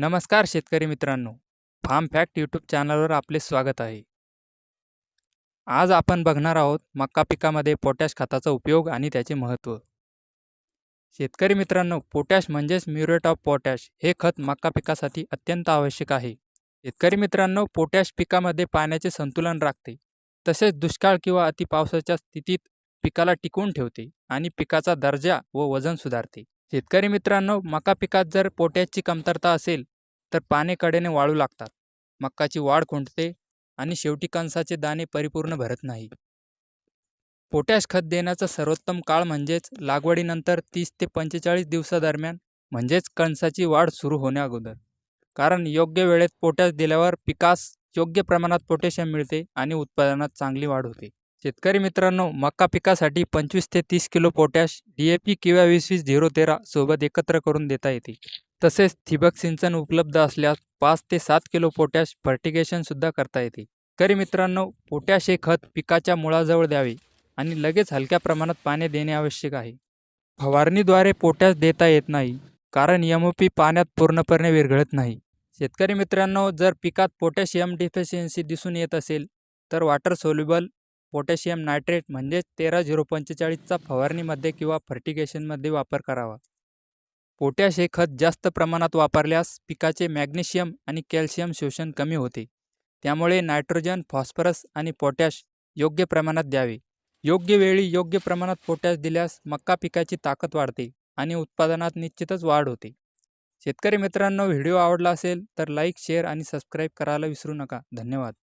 नमस्कार शेतकरी मित्रांनो. फार्म फॅक्ट यूट्यूब चॅनलवर आपले स्वागत आहे. आज आपण बघणार आहोत मका पिकामध्ये पोटॅश खताचा उपयोग आणि त्याचे महत्त्व. शेतकरी मित्रांनो पोटॅश म्हणजेच म्युरेट ऑफ पोटॅश हे खत मका पिकासाठी अत्यंत आवश्यक आहे. शेतकरी मित्रांनो पोटॅश पिकामध्ये पाण्याचे संतुलन राखते. तसेच दुष्काळ किंवा अतिपावसाच्या स्थितीत पिकाला टिकून ठेवते आणि पिकाचा दर्जा व वजन सुधारते. शेतकरी मित्रांनो मका पिकात जर पोटॅशची कमतरता असेल तर पाने कडेने वाळू लागतात. मक्काची वाढ खुंटते आणि शेवटी कणसाचे दाणे परिपूर्ण भरत नाही. पोटॅश खत देण्याचा सर्वोत्तम काळ म्हणजेच लागवडीनंतर तीस ते पंचेचाळीस दिवसादरम्यान म्हणजेच कणसाची वाढ सुरू होण्या अगोदर. कारण योग्य वेळेत पोटॅश दिल्यावर पिकास योग्य प्रमाणात पोटॅशियम मिळते आणि उत्पादनात चांगली वाढ होते. शेतकरी मित्रांनो मका पिकासाठी पंचवीस ते तीस kilo potash D A P किंवा वीस वीस झिरो तेरा सोबत एकत्र करून देता येते. तसेच ठिबक सिंचन उपलब्ध असल्यास पाच ते सात किलो पोटॅश फर्टिगेशनसुद्धा करता येते. शेतकरी मित्रांनो पोटॅश हे खत पिकाच्या मुळाजवळ द्यावे आणि लगेच हलक्या प्रमाणात पाणी देणे आवश्यक आहे. फवारणीद्वारे पोटॅश देता येत नाही कारण एम ओ पी पाण्यात पूर्णपणे विरघळत नाही. शेतकरी मित्रांनो जर पिकात पोटॅशियम डिफिशियन्सी दिसून येत असेल तर वॉटर सोल्युबल पोटॅशियम नायट्रेट म्हणजेच तेरा झिरो पंचेचाळीसचा फवारणीमध्ये किंवा फर्टिगेशनमध्ये वापर करावा. पोटॅश हे खत जास्त प्रमाणात वापरल्यास पिकाचे मॅग्नेशियम आणि कॅल्शियम शोषण कमी होते. त्यामुळे नायट्रोजन फॉस्फरस आणि पोटॅश योग्य प्रमाणात द्यावे. योग्य वेळी योग्य प्रमाणात पोटॅश दिल्यास मक्का पिकाची ताकद वाढते आणि उत्पादनात निश्चितच वाढ होते. शेतकरी मित्रांनो व्हिडिओ आवडला असेल तर लाईक शेअर आणि सबस्क्राईब करायला विसरू नका. धन्यवाद.